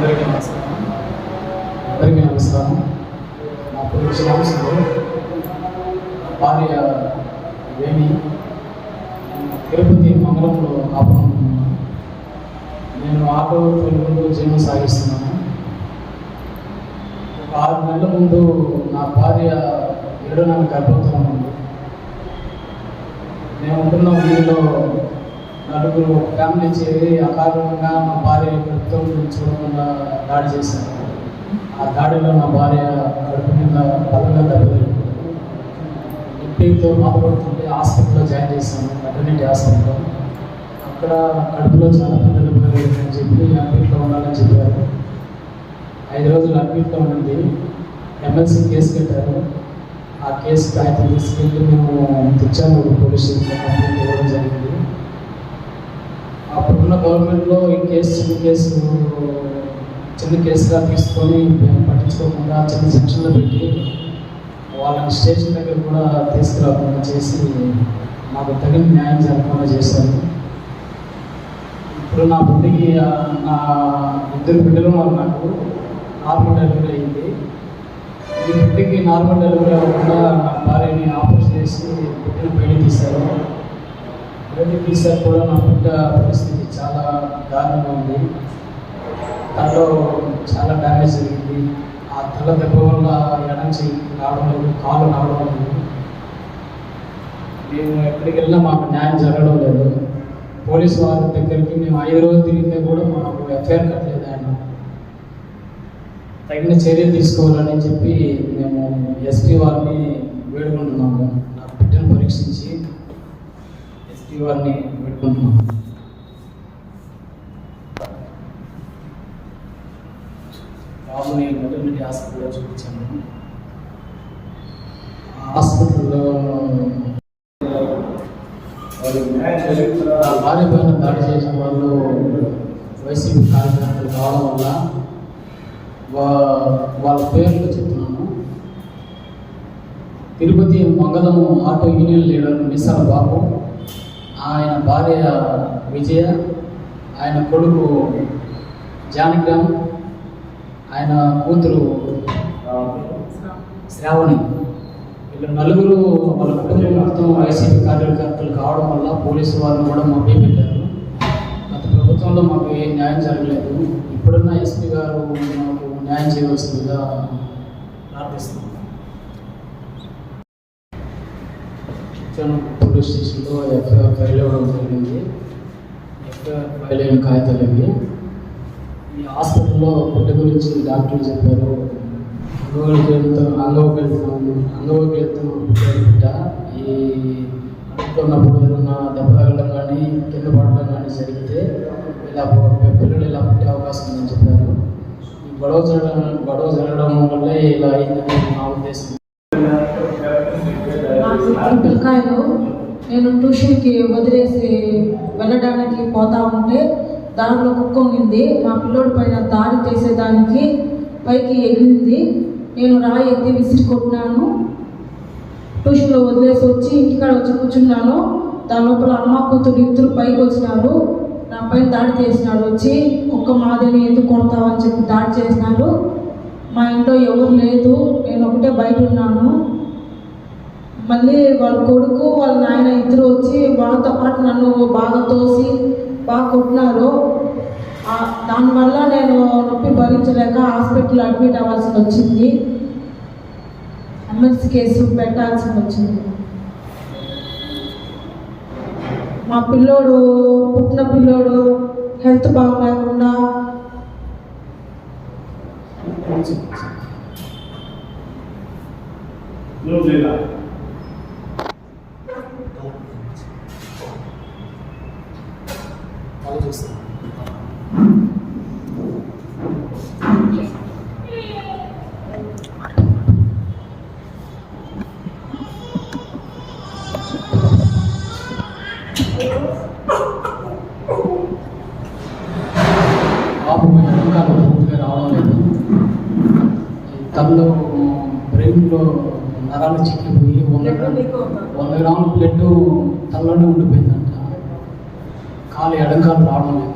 అందరికీ నమస్కారం. అందరికీ నమస్కారం. నా పేరు శ్రీరామసులు భార్య వేణి తిరుపతి మంగళంలో కాపురం నేను ఆటో తెలుగులో జీవనం సాగిస్తున్నాను. ఒక ఆరు నెలల ముందు నా భార్య ఏడో నెల గర్భవతం ఉంది మేము ఉంటున్న వీధిలో నలుగురు ఫ్యామిలీ చేరి అకారణంగా మా భార్య ప్రభుత్వం చూడకుండా దాడి చేశారు. ఆ దాడిలో నా భార్య కడుపు మీద బలంగా దెబ్బతింది. నొప్పితో బాధపడుతుంటే హాస్పిటల్లో జాయిన్ చేశాను మెటర్నిటీ హాస్పిటల్లో. అక్కడ కడుపులో చాలా పెద్ద దెబ్బ అని చెప్పి అడ్మిట్లో ఉండాలని చెప్పారు. ఐదు రోజులు అడ్మిట్లో ఉండింది. ఎమ్మెల్సీ కేసు కట్టారు. ఆ కేసు ఆయన తీసుకెళ్ళి మేము తెచ్చాము పోలీస్ స్టేషన్లో కంప్లైంట్ ఇవ్వడం జరిగింది. అప్పుడున్న గవర్నమెంట్లో ఈ కేసు చిన్న కేసు చిన్న కేసుగా తీసుకొని పట్టించుకోకుండా చిన్న సెక్షన్లో పెట్టి వాళ్ళని స్టేషన్ దగ్గర కూడా తీసుకురాకుండా చేసి మాకు తగిన న్యాయం జరగకుండా చేశారు. ఇప్పుడు నా బిడ్డకి నా ఇద్దరు బిడ్డలు ఉన్నారు నాకు. నార్మల్ డెలివరీ అయింది. ఈ బిడ్డకి నార్మల్ డెలివరీ అవ్వకుండా నా భార్యని ఆపరేషన్ చేసి బిడ్డను బయట తీశారు. బయట తీశారు కూడా నా బిడ్డ పరిస్థితి చాలా దారుణంగా ఉంది. తనలో చాలా డ్యామేజ్ జరిగింది. ఆ తల దెబ్బ వల్ల ఎడం చేయి రావడం లేదు కాలు రావడం లేదు. మేము ఎక్కడికి వెళ్ళినా మాకు న్యాయం జరగడం లేదు. పోలీసు వారి దగ్గరికి మేము ఐదు రోజులు తిరిగితే కూడా మాకు ఎఫ్ఐఆర్ కట్టలేదు ఆయన. తగిన చర్య తీసుకోవాలని చెప్పి మేము ఎస్పీ వారిని వేడుకుంటున్నాము. నా బిడ్డను పరీక్షించి. ఇవన్నీ పెట్టుకున్నాను బాబు బాబుని మెటర్నిటీ హాస్పిటల్లో చూపించాను హాస్పిటల్లో భార్య పైన దాడి చేసిన వాళ్ళు వైసీపీ కార్యకర్తలు కావడం వల్ల వా- వాళ్ళ పేర్లు చెప్తున్నాను. తిరుపతి మంగళము auto union leader Misala Babu ఆయన భార్య విజయ ఆయన కొడుకు జానకం ఆయన కూతురు శ్రావణి. వీళ్ళు నలుగురు వాళ్ళ కుటుంబం మొత్తం వైసీపీ కార్యకర్తలు కావడం వల్ల పోలీసు వాళ్ళు కూడా మభ్య పెట్టారు. గత ప్రభుత్వంలో మాకు ఏ న్యాయం జరగలేదు. ఇప్పుడున్న ఎస్పీ గారు మాకు న్యాయం చేయవలసిందిగా ప్రార్థిస్తున్నాం. చిత్తూరు పోలీస్ స్టేషన్లో ఎఫ్ఐఆర్ ఫైల్ అవ్వడం జరిగింది. ఎఫ్ఐఆర్ ఫైల్ అయిన కాగితాలు ఇవి ఈ హాస్పిటల్లో బిడ్డ గురించి డాక్టర్లు చెప్పారు. అంగవైకల్యంతో అంగవైకల్యం అంగవైకల్యంతో పుట్టాడు బిడ్డ ఈ అడుగుతున్నప్పుడు ఏదన్నా దెబ్బ తగలడం కానీ కింద పడడం కానీ జరిగితే ఇలా పిల్లలు ఇలా పుట్టే అవకాశం ఉందని చెప్పారు. గొడవ జరగడం గొడవ జరగడం వల్ల ఇలా అయిందని నా ఉద్దేశం. పిల్లకాయలు నేను ట్యూషన్కి వదిలేసి వెళ్ళడానికి పోతా ఉంటే దానిలో కుక్క ఉండింది. మా పిల్లోడి పైన దాడి చేసేదానికి పైకి ఎగిరింది. నేను రాయి ఎత్తి విసిరి కొట్టినాను ట్యూషన్లో వదిలేసి వచ్చి ఇంటికాడ వచ్చి కూర్చున్నాను. దాని లోపల అమ్మ కూతురు ఇద్దరు పైకి వచ్చినారు. నా పైన దాడి చేసినాడు వచ్చి కుక్క మాదని ఎందుకు కొడతావని చెప్పి దాడి చేసినాడు మా ఇంట్లో ఎవరు లేదు. నేను ఒకటే బయట ఉన్నాను. మళ్ళీ వాళ్ళ కొడుకు వాళ్ళ నాయన ఇద్దరు వచ్చి వాళ్ళతో పాటు నన్ను బాగా తోసి బాగా కొట్టినారు. దానివల్ల నేను నొప్పి భరించలేక హాస్పిటల్లో అడ్మిట్ అవ్వాల్సి వచ్చింది. ఎంఎస్ కేసు పెట్టాల్సి వచ్చింది. మా పిల్లోడు పుట్టిన పిల్లోడు హెల్త్ బాగలేకుండా నువ్వు లేదా ఆలోచిస్తాను తలలో బ్రెయిన్లో నరాలు చిక్కిపోయి వంద గ్రాములు వంద గ్రాముల బ్లడ్ తలలోనే ఉండిపోయిందంట. కాలు ఎడంకాలు రావడం లేదు.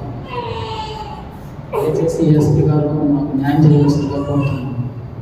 దయచేసి ఎస్పీ గారు మాకు న్యాయం చేయవలసిందిగా కోరుతున్నాను